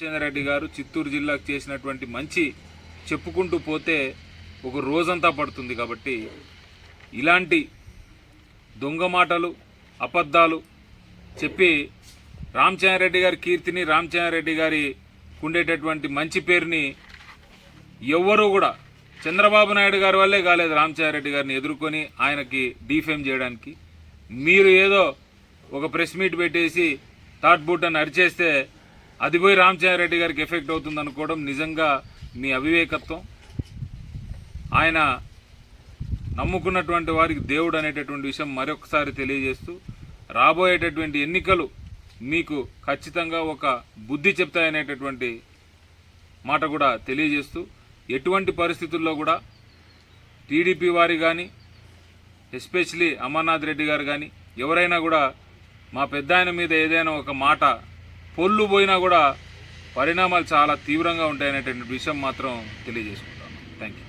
రెడ్డి గారు చిత్తూరు జిల్లాకు చేసినటువంటి మంచి చెప్పుకుంటూ పోతే ఒక రోజంతా పడుతుంది కాబట్టి ఇలాంటి దొంగ మాటలు అబద్ధాలు చెప్పి రెడ్డి గారి కీర్తిని రెడ్డి గారి ఉండేటటువంటి మంచి పేరుని ఎవ్వరూ కూడా చంద్రబాబు నాయుడు గారి వల్లే కాలేదు రెడ్డి గారిని ఎదుర్కొని ఆయనకి డీఫేమ్ చేయడానికి. మీరు ఏదో ఒక ప్రెస్ మీట్ పెట్టేసి థాట్ బూట్ అని అరిచేస్తే అది పోయి రామచంద్రారెడ్డి గారికి ఎఫెక్ట్ అవుతుంది అనుకోవడం నిజంగా మీ అవివేకత్వం. ఆయన నమ్ముకున్నటువంటి వారికి దేవుడు అనేటటువంటి విషయం మరొకసారి తెలియజేస్తూ రాబోయేటటువంటి ఎన్నికలు మీకు ఖచ్చితంగా ఒక బుద్ధి చెప్తాయనేటటువంటి మాట కూడా తెలియజేస్తూ ఎటువంటి పరిస్థితుల్లో కూడా టీడీపీ వారి కానీ ఎస్పెషలీ అమర్నాథ్ రెడ్డి గారు కానీ ఎవరైనా కూడా మా పెద్ద మీద ఏదైనా ఒక మాట పొల్లు పోయినా కూడా పరిణామాలు చాలా తీవ్రంగా ఉంటాయనేటువంటి విషయం మాత్రం తెలియజేసుకుంటాను. Thank you